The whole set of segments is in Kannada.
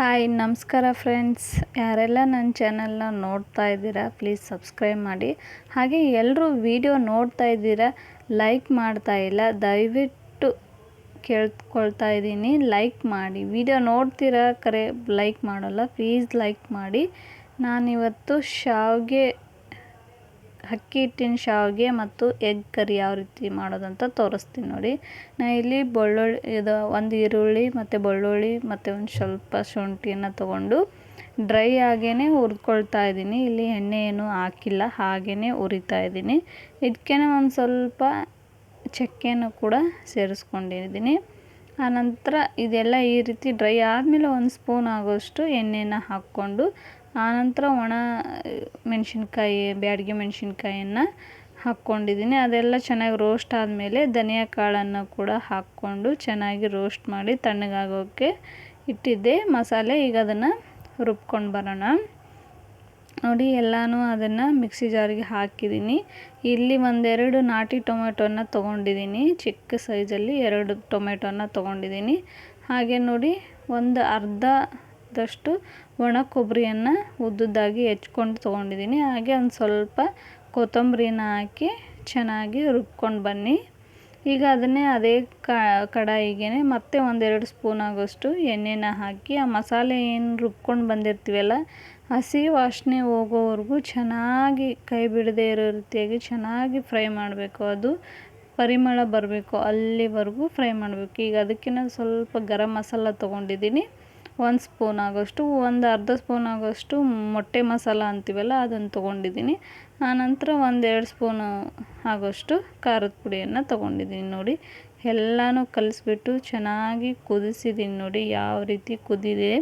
ಹಾಯ್, ನಮಸ್ಕಾರ ಫ್ರೆಂಡ್ಸ್. ಯಾರೆಲ್ಲ ನನ್ನ ಚಾನಲ್ನ ನೋಡ್ತಾ ಇದ್ದೀರಾ, ಪ್ಲೀಸ್ ಸಬ್ಸ್ಕ್ರೈಬ್ ಮಾಡಿ. ಹಾಗೆ ಎಲ್ಲರೂ ವಿಡಿಯೋ ನೋಡ್ತಾ ಇದ್ದೀರಾ, ಲೈಕ್ ಮಾಡ್ತಾ ಇಲ್ಲ, ದಯವಿಟ್ಟು ಕೇಳ್ಕೊಳ್ತಾ ಇದ್ದೀನಿ. ಲೈಕ್ ಮಾಡಿ. ವಿಡಿಯೋ ನೋಡ್ತೀರಾ ಕರೆ, ಲೈಕ್ ಮಾಡೋಲ್ಲ, ಪ್ಲೀಸ್ ಲೈಕ್ ಮಾಡಿ. ನಾನಿವತ್ತು ಶಾವಿಗೆ ಅಕ್ಕಿ ಹಿಟ್ಟಿನ ಶಾವಿಗೆ ಮತ್ತು ಎಗ್ ಕರಿ ಯಾವ ರೀತಿ ಮಾಡೋದಂತ ತೋರಿಸ್ತೀನಿ ನೋಡಿ. ನಾನು ಇಲ್ಲಿ ಬೆಳ್ಳುಳ್ಳಿ, ಇದು ಒಂದು ಈರುಳ್ಳಿ ಮತ್ತು ಬೆಳ್ಳುಳ್ಳಿ ಮತ್ತು ಒಂದು ಸ್ವಲ್ಪ ಶುಂಠಿಯನ್ನು ತಗೊಂಡು ಡ್ರೈ ಆಗೇ ಹುರ್ಕೊಳ್ತಾ ಇದ್ದೀನಿ. ಇಲ್ಲಿ ಎಣ್ಣೆ ಏನು ಹಾಕಿಲ್ಲ ಹಾಗೇ ಹುರಿತಾ ಇದ್ದೀನಿ. ಇದಕ್ಕೆ ಒಂದು ಸ್ವಲ್ಪ ಚಕ್ಕೆನ ಕೂಡ ಸೇರಿಸ್ಕೊಂಡಿದ್ದೀನಿ. ಆನಂತರ ಇದೆಲ್ಲ ಈ ರೀತಿ ಡ್ರೈ ಆದಮೇಲೆ ಒಂದು ಸ್ಪೂನ್ ಆಗೋಷ್ಟು ಎಣ್ಣೆನ ಹಾಕ್ಕೊಂಡು ಆನಂತರ ಒಣ ಮೆಣಸಿನ್ಕಾಯಿ, ಬ್ಯಾಡಗಿ ಮೆಣಸಿನ್ಕಾಯನ್ನು ಹಾಕ್ಕೊಂಡಿದ್ದೀನಿ. ಅದೆಲ್ಲ ಚೆನ್ನಾಗಿ ರೋಸ್ಟ್ ಆದಮೇಲೆ ಧನಿಯಾ ಕಾಳನ್ನು ಕೂಡ ಹಾಕ್ಕೊಂಡು ಚೆನ್ನಾಗಿ ರೋಸ್ಟ್ ಮಾಡಿ ತಣ್ಣಗಾಗೋಕ್ಕೆ ಇಟ್ಟಿದ್ದೆ. ಮಸಾಲೆ ಈಗ ಅದನ್ನು ರುಬ್ಕೊಂಡು ಬರೋಣ. ನೋಡಿ, ಎಲ್ಲನೂ ಅದನ್ನು ಮಿಕ್ಸಿ ಜಾರಿಗೆ ಹಾಕಿದ್ದೀನಿ. ಇಲ್ಲಿ ಒಂದೆರಡು ನಾಟಿ ಟೊಮೆಟೊನ ತೊಗೊಂಡಿದ್ದೀನಿ. ಚಿಕ್ಕ ಸೈಜಲ್ಲಿ ಎರಡು ಟೊಮೆಟೊನ ತೊಗೊಂಡಿದ್ದೀನಿ. ಹಾಗೆ ನೋಡಿ, ಒಂದು ಅರ್ಧದಷ್ಟು ಒಣ ಕೊಬ್ಬರಿಯನ್ನು ಉದ್ದುದ್ದಾಗಿ ಹೆಚ್ಕೊಂಡು ತೊಗೊಂಡಿದ್ದೀನಿ. ಹಾಗೆ ಒಂದು ಸ್ವಲ್ಪ ಕೊತ್ತಂಬರಿನ ಹಾಕಿ ಚೆನ್ನಾಗಿ ರುಬ್ಕೊಂಡು ಬನ್ನಿ. ಈಗ ಅದನ್ನೇ ಅದೇ ಕಡಾಯಿಗೆ ಮತ್ತೆ ಒಂದೆರಡು ಸ್ಪೂನ್ ಆಗೋಷ್ಟು ಎಣ್ಣೆನ ಹಾಕಿ ಆ ಮಸಾಲೆ ಏನು ರುಬ್ಕೊಂಡು ಬಂದಿರ್ತೀವಲ್ಲ, ಹಸಿ ವಾಸನೆ ಹೋಗೋವರೆಗೂ ಚೆನ್ನಾಗಿ ಕೈ ಬಿಡದೇ ಇರೋ ರೀತಿಯಾಗಿ ಚೆನ್ನಾಗಿ ಫ್ರೈ ಮಾಡಬೇಕು. ಅದು ಪರಿಮಳ ಬರಬೇಕು ಅಲ್ಲಿವರೆಗೂ ಫ್ರೈ ಮಾಡಬೇಕು. ಈಗ ಅದಕ್ಕಿಂತ ಸ್ವಲ್ಪ ಗರಂ ಮಸಾಲ ತೊಗೊಂಡಿದ್ದೀನಿ. ಒಂದು ಸ್ಪೂನ್ ಆಗೋಷ್ಟು, ಒಂದು ಅರ್ಧ ಸ್ಪೂನ್ ಆಗೋಷ್ಟು ಮೊಟ್ಟೆ ಮಸಾಲ ಅಂತೀವಲ್ಲ, ಅದನ್ನು ತೊಗೊಂಡಿದ್ದೀನಿ. ಆನಂತರ ಒಂದೆರಡು ಸ್ಪೂನು ಆಗೋಷ್ಟು ಖಾರದ ಪುಡಿಯನ್ನು ತೊಗೊಂಡಿದ್ದೀನಿ ನೋಡಿ. ಎಲ್ಲನೂ ಕಲಿಸ್ಬಿಟ್ಟು ಚೆನ್ನಾಗಿ ಕುದಿಸಿದ್ದೀನಿ ನೋಡಿ ಯಾವ ರೀತಿ ಕುದಿದೆ.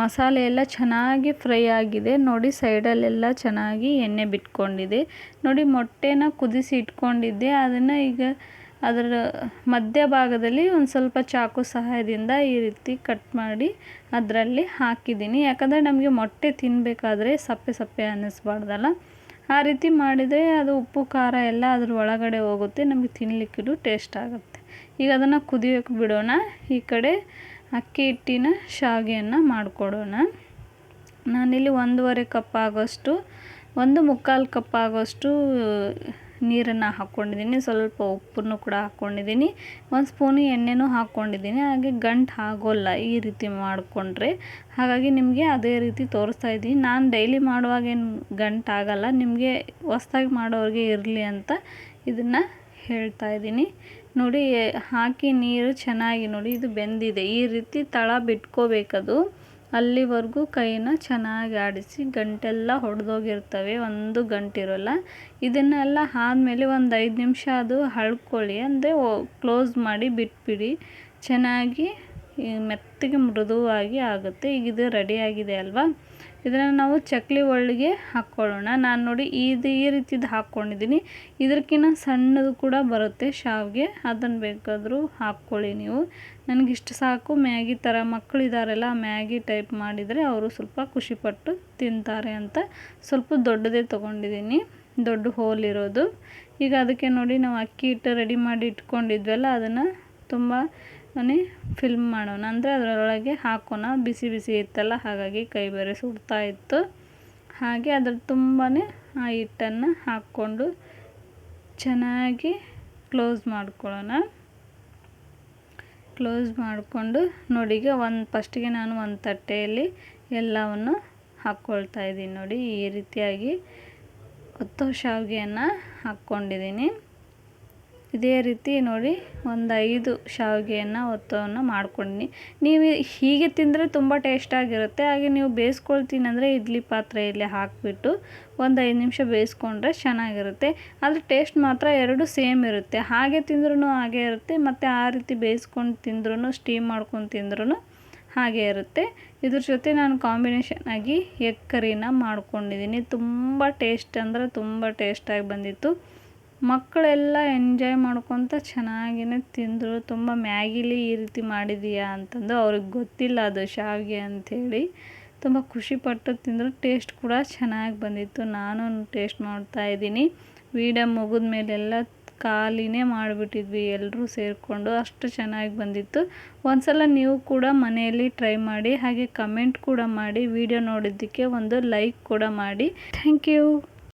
ಮಸಾಲೆ ಎಲ್ಲ ಚೆನ್ನಾಗಿ ಫ್ರೈ ಆಗಿದೆ ನೋಡಿ, ಸೈಡಲ್ಲೆಲ್ಲ ಚೆನ್ನಾಗಿ ಎಣ್ಣೆ ಬಿಟ್ಕೊಂಡಿದೆ. ನೋಡಿ ಮೊಟ್ಟೆನ ಕುದಿಸಿ ಇಟ್ಕೊಂಡಿದ್ದೆ, ಅದನ್ನು ಈಗ ಅದರ ಮಧ್ಯಭಾಗದಲ್ಲಿ ಒಂದು ಸ್ವಲ್ಪ ಚಾಕು ಸಹಾಯದಿಂದ ಈ ರೀತಿ ಕಟ್ ಮಾಡಿ ಅದರಲ್ಲಿ ಹಾಕಿದ್ದೀನಿ. ಯಾಕಂದರೆ ನಮಗೆ ಮೊಟ್ಟೆ ತಿನ್ನಬೇಕಾದ್ರೆ ಸಪ್ಪೆ ಸಪ್ಪೆ ಅನ್ನಿಸ್ಬಾರ್ದಲ್ಲ. ಆ ರೀತಿ ಮಾಡಿದರೆ ಅದು ಉಪ್ಪು, ಖಾರ ಎಲ್ಲ ಅದ್ರ ಒಳಗಡೆ ಹೋಗುತ್ತೆ, ನಮಗೆ ತಿನ್ನಲಿಕ್ಕಿದು ಟೇಸ್ಟ್ ಆಗುತ್ತೆ. ಈಗ ಅದನ್ನು ಕುದಿಯೋಕೆ ಬಿಡೋಣ. ಈ ಕಡೆ ಅಕ್ಕಿ ಹಿಟ್ಟಿನ ಶಾವಿಗೆಯನ್ನು ಮಾಡಿಕೊಡೋಣ. ನಾನಿಲ್ಲಿ ಒಂದೂವರೆ ಕಪ್ ಆಗೋಷ್ಟು, ಒಂದು ಮುಕ್ಕಾಲು ಕಪ್ ಆಗೋಷ್ಟು ನೀರನ್ನು ಹಾಕ್ಕೊಂಡಿದ್ದೀನಿ. ಸ್ವಲ್ಪ ಉಪ್ಪನ್ನು ಕೂಡ ಹಾಕ್ಕೊಂಡಿದ್ದೀನಿ. ಒಂದು ಸ್ಪೂನು ಎಣ್ಣೆನೂ ಹಾಕ್ಕೊಂಡಿದ್ದೀನಿ. ಹಾಗೆ ಗಂಟು ಆಗೋಲ್ಲ ಈ ರೀತಿ ಮಾಡಿಕೊಂಡ್ರೆ. ಹಾಗಾಗಿ ನಿಮಗೆ ಅದೇ ರೀತಿ ತೋರಿಸ್ತಾ ಇದ್ದೀನಿ. ನಾನು ಡೈಲಿ ಮಾಡುವಾಗ ಏನು ಗಂಟು ಆಗೋಲ್ಲ. ನಿಮಗೆ ಹೊಸ್ದಾಗಿ ಮಾಡೋರಿಗೆ ಇರಲಿ ಅಂತ ಇದನ್ನು ಹೇಳ್ತಾ ಇದ್ದೀನಿ. ನೋಡಿ, ಹಾಕಿ ನೀರು ಚೆನ್ನಾಗಿ ನೋಡಿ, ಇದು ಬೆಂದಿದೆ. ಈ ರೀತಿ ತಳ ಬಿಟ್ಕೋಬೇಕದು. ಅಲ್ಲಿವರೆಗೂ ಕೈನ ಚೆನ್ನಾಗಿ ಆಡಿಸಿ ಗಂಟೆಲ್ಲ ಹೊಡೆದೋಗಿರ್ತವೆ, ಒಂದು ಗಂಟಿರೋಲ್ಲ. ಇದನ್ನೆಲ್ಲ ಆದಮೇಲೆ ಒಂದು ಐದು ನಿಮಿಷ ಅದು ಹಳ್ಕೊಳ್ಳಿ, ಅಂದರೆ ಕ್ಲೋಸ್ ಮಾಡಿ ಬಿಟ್ಬಿಡಿ. ಚೆನ್ನಾಗಿ ಮೆತ್ತಗೆ ಮೃದುವಾಗಿ ಆಗುತ್ತೆ. ಈಗ ಇದು ರೆಡಿಯಾಗಿದೆ ಅಲ್ವಾ? ಇದನ್ನು ನಾವು ಚಕ್ಲಿ ಒಳಗೆ ಹಾಕ್ಕೊಳ್ಳೋಣ ನಾನು ನೋಡಿ ಇದು ಈ ರೀತಿದು ಹಾಕ್ಕೊಂಡಿದ್ದೀನಿ ಇದಕ್ಕಿಂತ ಸಣ್ಣದು ಕೂಡ ಬರುತ್ತೆ ಶಾವಿಗೆ. ಅದನ್ನು ಬೇಕಾದರೂ ಹಾಕ್ಕೊಳ್ಳಿ ನೀವು. ನನಗಿಷ್ಟು ಸಾಕು. ಮ್ಯಾಗಿ ಥರ ಮಕ್ಕಳಿದಾರಲ್ಲ, ಮ್ಯಾಗಿ ಟೈಪ್ ಮಾಡಿದರೆ ಅವರು ಸ್ವಲ್ಪ ಖುಷಿಪಟ್ಟು ತಿಂತಾರೆ ಅಂತ ಸ್ವಲ್ಪ ದೊಡ್ಡದೇ ತೊಗೊಂಡಿದ್ದೀನಿ ದೊಡ್ಡ ಹೋಲ್ ಇರೋದು. ಈಗ ಅದಕ್ಕೆ ನೋಡಿ ನಾವು ಅಕ್ಕಿ ಹಿಟ್ಟು ರೆಡಿ ಮಾಡಿ ಇಟ್ಕೊಂಡಿದ್ವಲ್ಲ, ಅದನ್ನು ತುಂಬ ಮನೆ ಫಿಲ್ಮ್ ಮಾಡೋಣ ಅಂದರೆ ಅದರೊಳಗೆ ಹಾಕೋಣ. ಬಿಸಿ ಬಿಸಿ ಇತ್ತಲ್ಲ, ಹಾಗಾಗಿ ಕೈ ಬೇರೆ ಸುಡ್ತಾ ಇತ್ತು. ಹಾಗೆ ಅದ್ರ ತುಂಬಾ ಆ ಹಿಟ್ಟನ್ನು ಹಾಕ್ಕೊಂಡು ಚೆನ್ನಾಗಿ ಕ್ಲೋಸ್ ಮಾಡ್ಕೊಳ್ಳೋಣ. ಕ್ಲೋಸ್ ಮಾಡಿಕೊಂಡು ನೋಡಿಗೆ ಒಂದು ಫಸ್ಟಿಗೆ ನಾನು ಒಂದು ತಟ್ಟೆಯಲ್ಲಿ ಎಲ್ಲವನ್ನು ಹಾಕ್ಕೊಳ್ತಾ ಇದ್ದೀನಿ ನೋಡಿ. ಈ ರೀತಿಯಾಗಿ ಒತ್ತೋ ಶಾವಿಗೆಯನ್ನು ಹಾಕ್ಕೊಂಡಿದ್ದೀನಿ. ಇದೇ ರೀತಿ ನೋಡಿ ಒಂದು ಐದು ಶಾವಿಗೆಯನ್ನು, ಒತ್ತವನ್ನು ಮಾಡ್ಕೊಂಡಿನಿ. ನೀವು ಹೀಗೆ ತಿಂದರೆ ತುಂಬ ಟೇಸ್ಟಾಗಿರುತ್ತೆ ಹಾಗೆ ನೀವು ಬೇಯಿಸ್ಕೊಳ್ತೀನಿ ಅಂದರೆ ಇಡ್ಲಿ ಪಾತ್ರೆಯಲ್ಲಿ ಹಾಕಿಬಿಟ್ಟು ಒಂದು ಐದು ನಿಮಿಷ ಬೇಯಿಸ್ಕೊಂಡ್ರೆ ಚೆನ್ನಾಗಿರುತ್ತೆ. ಆದರೆ ಟೇಸ್ಟ್ ಮಾತ್ರ ಎರಡು ಸೇಮ್ ಇರುತ್ತೆ. ಹಾಗೆ ತಿಂದ್ರೂ ಹಾಗೆ ಇರುತ್ತೆ. ಮತ್ತು ಆ ರೀತಿ ಬೇಯಿಸ್ಕೊಂಡು ತಿಂದ್ರೂ ಸ್ಟೀಮ್ ಮಾಡ್ಕೊಂಡು ತಿಂದ್ರೂ ಹಾಗೆ ಇರುತ್ತೆ. ಇದ್ರ ಜೊತೆ ನಾನು ಕಾಂಬಿನೇಷನ್ ಆಗಿ ಎಗ್ ಕರಿನ ಮಾಡ್ಕೊಂಡಿದ್ದೀನಿ ತುಂಬ ಟೇಸ್ಟ್ ಅಂದರೆ ತುಂಬ ಟೇಸ್ಟಾಗಿ ಬಂದಿತ್ತು. ಮಕ್ಕಳೆಲ್ಲ ಎಂಜಾಯ್ ಮಾಡ್ಕೊತ ಚೆನ್ನಾಗಿನೇ ತಿಂದರು. ತುಂಬ ಮ್ಯಾಗಿಲಿ ಈ ರೀತಿ ಮಾಡಿದೀಯಾ ಅಂತಂದು ಅವ್ರಿಗೆ ಗೊತ್ತಿಲ್ಲ ಅದು ಶಾವಿಗೆ ಅಂಥೇಳಿ ತುಂಬ ಖುಷಿಪಟ್ಟು ತಿಂದರು. ಟೇಸ್ಟ್ ಕೂಡ ಚೆನ್ನಾಗಿ ಬಂದಿತ್ತು. ನಾನು ಟೇಸ್ಟ್ ಮಾಡ್ತಾ ಇದ್ದೀನಿ. ವೀಡಿಯೋ ಮುಗಿದ ಮೇಲೆಲ್ಲ ಖಾಲಿನೇ ಮಾಡಿಬಿಟ್ಟಿದ್ವಿ ಎಲ್ಲರೂ ಸೇರಿಕೊಂಡು. ಅಷ್ಟು ಚೆನ್ನಾಗಿ ಬಂದಿತ್ತು. ಒಂದ್ಸಲ ನೀವು ಕೂಡ ಮನೆಯಲ್ಲಿ ಟ್ರೈ ಮಾಡಿ, ಹಾಗೆ ಕಮೆಂಟ್ ಕೂಡ ಮಾಡಿ ವಿಡಿಯೋ ನೋಡಿದ್ದಕ್ಕೆ ಒಂದು ಲೈಕ್ ಕೂಡ ಮಾಡಿ. Thank you